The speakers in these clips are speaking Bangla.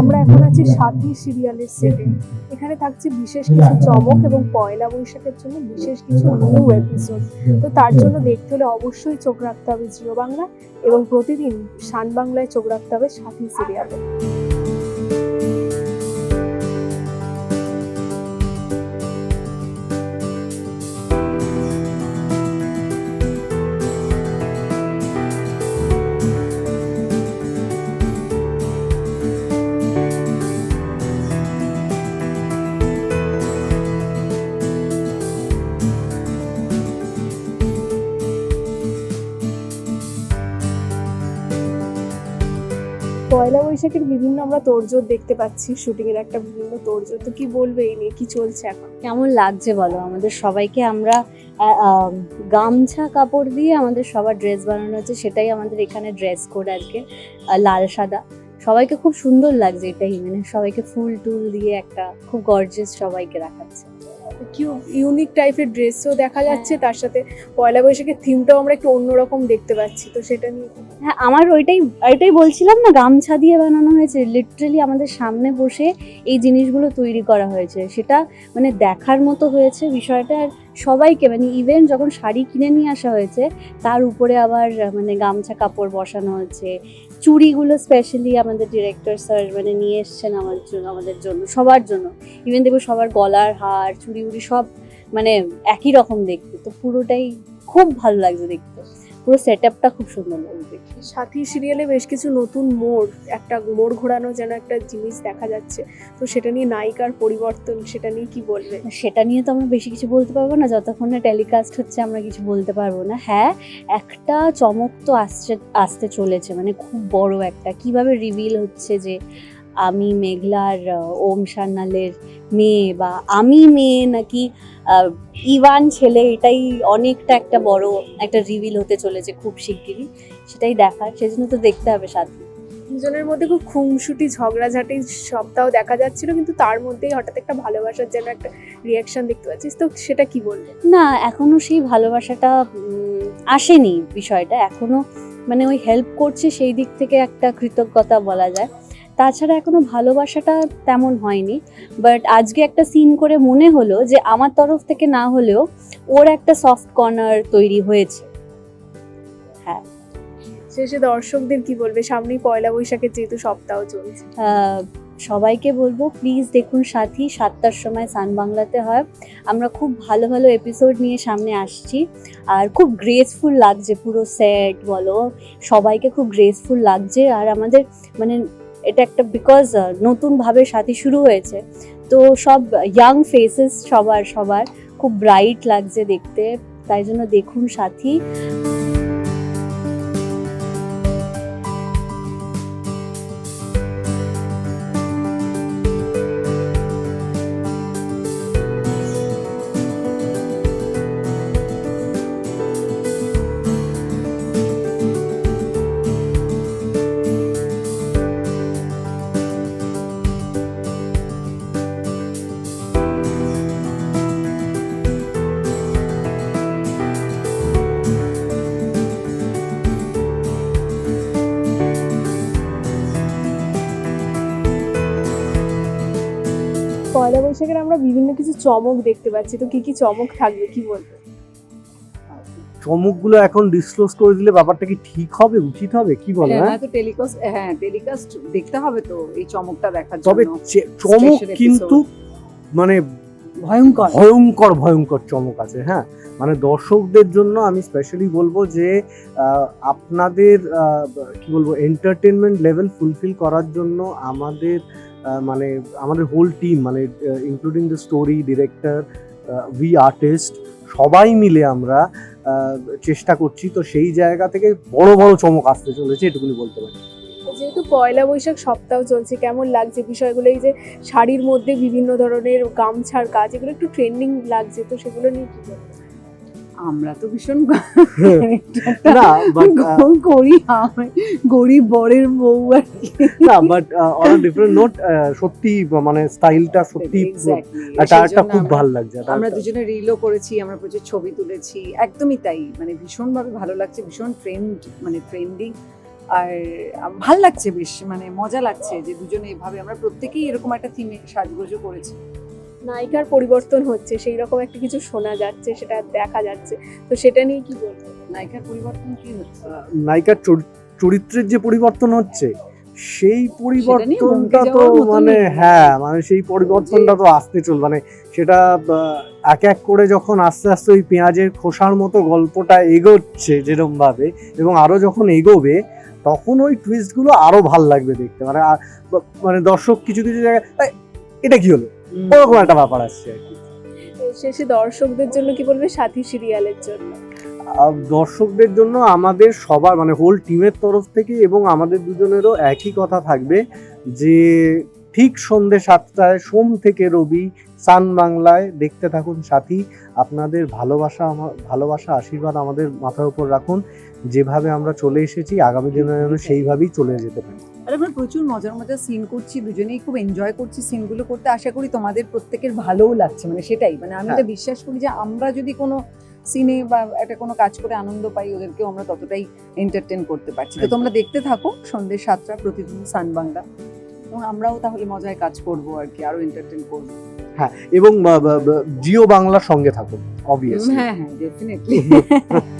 আমরা এখন আছি সাথী সিরিয়ালের সেটে। এখানে থাকছে বিশেষ কিছু চমক এবং পয়লা বৈশাখের জন্য বিশেষ কিছু নিউ এপিসোড তো তার জন্য দেখতে হলে অবশ্যই চোখ রাখতে হবে জিও বাংলা এবং প্রতিদিন শান বাংলায় চোখ রাখতে হবে সাথী সিরিয়ালে। পয়লা বৈশাখের বিভিন্ন আমরা তোড়জোড় দেখতে পাচ্ছি শুটিং এর একটা বিভিন্ন তোড়জোড়। তো কি বলবে এই নিয়ে? কি চলছে এখন? কেমন লাগছে বলো? আমাদের সবাইকে আমরা গামছা কাপড় দিয়ে আমাদের সবার ড্রেস বানানো হচ্ছে সেটাই আমাদের এখানে ড্রেস কোড আহ, লাল সাদা। সবাইকে খুব সুন্দর লাগছে এটাই মানে সবাইকে ফুল টুল দিয়ে একটা খুব গর্জিয়াস সবাইকে রাখাচ্ছে কি ইউনিক টাইপের ড্রেসও দেখা যাচ্ছে তার সাথে পয়লা বৈশাখের থিমটাও আমরা একটু অন্যরকম দেখতে পাচ্ছি তো সেটা নিয়ে হ্যাঁ আমার ওইটাই ওইটাই বলছিলাম না গামছা দিয়ে বানানো হয়েছে লিটারেলি আমাদের সামনে বসে এই জিনিসগুলো তৈরি করা হয়েছে সেটা মানে দেখার মতো হয়েছে বিষয়টা আর সবাইকে মানে ইভেন যখন শাড়ি কিনে নিয়ে আসা হয়েছে, তার উপরে আবার মানে গামছা কাপড় বসানো হয়েছে চুড়িগুলো স্পেশালি আমাদের ডিরেক্টর স্যার মানে নিয়ে এসছেন আমার জন্য, আমাদের জন্য, সবার জন্য। ইভেন দেখব সবার গলার হার চুড়ি উড়ি সব মানে একই রকম দেখতে। তো পুরোটাই খুব ভালো লাগছে দেখতে। পুরো সেট আপটা খুব সুন্দর দেখতে সাথী সিরিয়ালে বেশ কিছু নতুন মোড় একটা মোড় ঘোরানো যেন একটা জিনিস দেখা যাচ্ছে। তো সেটা নিয়ে নায়িকার পরিবর্তন সেটা নিয়ে কি বলবে? সেটা নিয়ে তো আমরা বেশি কিছু বলতে পারব না যতক্ষণ না টেলিকাস্ট হচ্ছে আমরা কিছু বলতে পারব না। হ্যাঁ একটা চমক তো আসছে আসতে চলেছে মানে খুব বড় একটা। কীভাবে রিভিল হচ্ছে যে আমি মেঘলার ওম সান্যালের মেয়ে বা আমি মেয়ে নাকি ইভান ছেলে এটাই অনেকটা একটা বড় একটা রিভিল হতে চলেছে খুব শিগগিরই। সেটাই দেখার সেজন্য তো দেখতে হবে সাথে। দুজনের মধ্যে খুব খুনসুটি ঝগড়াঝাটি সপ্তাহ দেখা যাচ্ছিল কিন্তু তার মধ্যেই হঠাৎ একটা ভালোবাসার যেন একটা রিয়াকশন দেখতে পাচ্ছিস। তো সেটা কি বলবে? না এখনও সেই ভালোবাসাটা আসেনি বিষয়টা। এখনও মানে ওই হেল্প করছে সেই দিক থেকে একটা কৃতজ্ঞতা বলা যায়। তাছাড়া এখনও ভালোবাসাটা তেমন হয়নি বাট আজকে একটা সিন করে মনে হলো যে আমার তরফ থেকে না হলেও ওর একটা সফট কর্নার তৈরি হয়েছে। হ্যাঁ। শেষে দর্শকদের কি বলবে? সামনেই পয়লা বৈশাখের যেহেতু সপ্তাহ চলছে। সবাইকে বলব প্লিজ দেখুন সাথী সাতটার সময় সান বাংলাতে হয়। আমরা খুব ভালো ভালো এপিসোড নিয়ে সামনে আসছি। আর খুব গ্রেসফুল লাগছে পুরো সেট বলো। সবাইকে খুব গ্রেসফুল লাগছে। আর আমাদের মানে এটা একটা বিকজ নতুনভাবে সাথী শুরু হয়েছে। তো সব ইয়াং ফেসেস সবার সবার খুব ব্রাইট লাগছে দেখতে। তাই জন্য দেখুন সাথী। পয়লা বৈশাখের আমরা বিভিন্ন কিছু চমক দেখতে পাচ্ছি। তো কি কি চমক থাকবে কি বলবে? চমকগুলো এখন ডিসক্লোজ করে দিলে ব্যাপারটা কি ঠিক হবে উচিত হবে? কি বলো হ্যাঁ হ্যাঁ? তো টেলিকাস্ট হ্যাঁ টেলিকাস্ট দেখতে হবে তো এই চমকটা দেখার জন্য। চে- চমক কিন্তু মানে ভয়ঙ্কর। ভয়ঙ্কর ভয়ঙ্কর চমক আছে হ্যাঁ? মানে দর্শকদের জন্য আমি স্পেশালি বলব যে আহ, আপনাদের আহ, কি বলব এন্টারটেনমেন্ট লেভেল ফুলফিল করার জন্য আমাদের মানে আমাদের হোল টিম মানে including the story director we artist সবাই মিলে আমরা চেষ্টা করছি। তো সেই জায়গা থেকে বড় বড় চমক আসতে চলেছে, এটুকুনি বলতে পারি। যেহেতু পয়লা বৈশাখ সপ্তাহ চলছে, কেমন লাগছে বিষয়গুলো? এই যে শাড়ির মধ্যে বিভিন্ন ধরনের গামছার কাজ, এগুলো একটু ট্রেন্ডিং লাগছে, তো সেগুলো নিয়ে কি আমরা তো ভীষণ না বাট করি গরিব বরের বউ আর না বাট অন ডিফারেন্ট নোট সত্যি মানে স্টাইলটা সত্যি. একটা খুব ভালো লাগছে আমরা দুজনে রিলও করেছি আমরা প্রচুর ছবি তুলেছি একদমই তাই। মানে ভীষণভাবে ভালো লাগছে ভীষণ ট্রেন্ড মানে ট্রেন্ডিং আর ভালো লাগছে বেশ মানে মজা লাগছে যে দুজনে এভাবে আমরা প্রত্যেকেই এরকম একটা থিমে সাজগোজও করেছি। নায়িকার পরিবর্তন হচ্ছে সেই রকম একটা কিছু শোনা যাচ্ছে সেটা দেখা যাচ্ছে। তো সেটা নিয়ে কি বলব নায়িকার পরিবর্তন কি হচ্ছে? নায়িকার চর- চরিত্রের যে পরিবর্তন হচ্ছে সেই পরিবর্তনটা তো মানে হ্যাঁ মানে সেই পরিবর্তনটা তো আসতে চল মানে সেটা আহ, এক এক করে যখন আস্তে আস্তে ওই পেঁয়াজের খোসার মতো গল্পটা এগোচ্ছে যেরম ভাবে এবং আরও যখন এগোবে তখন ওই টুইস্টগুলো আরও ভালো লাগবে দেখতে। মানে মানে দর্শক কিছু কিছু জায়গায় এটা কি হলো? ওরকম একটা ব্যাপার আসছে আর কি। শেষে দর্শকদের জন্য কি বলবে? সাথী সিরিয়ালের জন্য। দর্শকদের জন্য আমাদের সবার মানে হোল টিমের তরফ থেকে এবং আমাদের দুজনেরও একই কথা থাকবে যে ঠিক সন্ধে সাতটায় সোম থেকে রবি সান বাংলায় দেখতে থাকুন সাথী। আপনাদের ভালোবাসা আমার ভালোবাসা আশীর্বাদ আমাদের মাথার উপর রাখুন। যেভাবে আমরা চলে এসেছি আগামী দিনে যেন সেইভাবেই চলে যেতে পারি। আর আমরা প্রচুর মজার মজার সিন করছি দুজনেই খুব এনজয় করছি সিনগুলো করতে। আশা করি তোমাদের প্রত্যেকের ভালোও লাগছে মানে সেটাই। মানে আমি এটা বিশ্বাস করি যে আমরা যদি কোনো সিনে বা একটা কোনো কাজ করে আনন্দ পাই ওদেরকেও আমরা ততটাই এন্টারটেন করতে পারছি। তো তোমরা দেখতে থাকো সন্ধ্যে সাতটা প্রতিদিন সান বাংলা। এবং আমরাও তাহলে মজায় কাজ করব আর কি আরও এন্টারটেন করব। এবং আহ, ব- ব- জিও বাংলার সঙ্গে থাকুন অবভিয়াসলি হ্যাঁ হ্যাঁ ডেফিনেটলি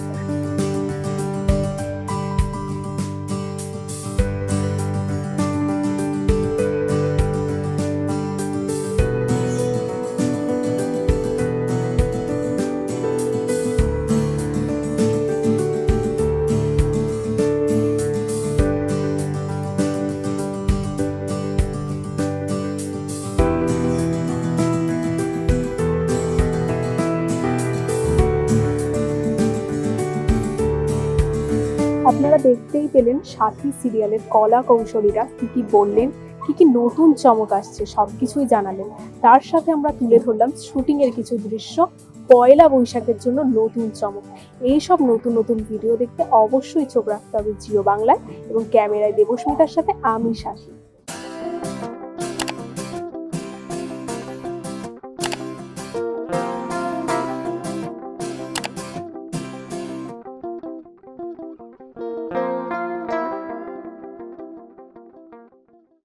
দেখতেই পেলেন সাথী সিরিয়ালের কলা কৌশলীরা কী কী বললেন, কী কী নতুন চমক আসছে সব কিছুই জানালেন। তার সাথে আমরা তুলে ধরলাম শুটিংয়ের কিছু দৃশ্য, পয়লা বৈশাখের জন্য নতুন চমক। এই সব নতুন নতুন ভিডিও দেখতে অবশ্যই চোখ রাখতে হবে জিও বাংলায় এবং ক্যামেরায় দেবস্মিতার সাথে আমি শাসী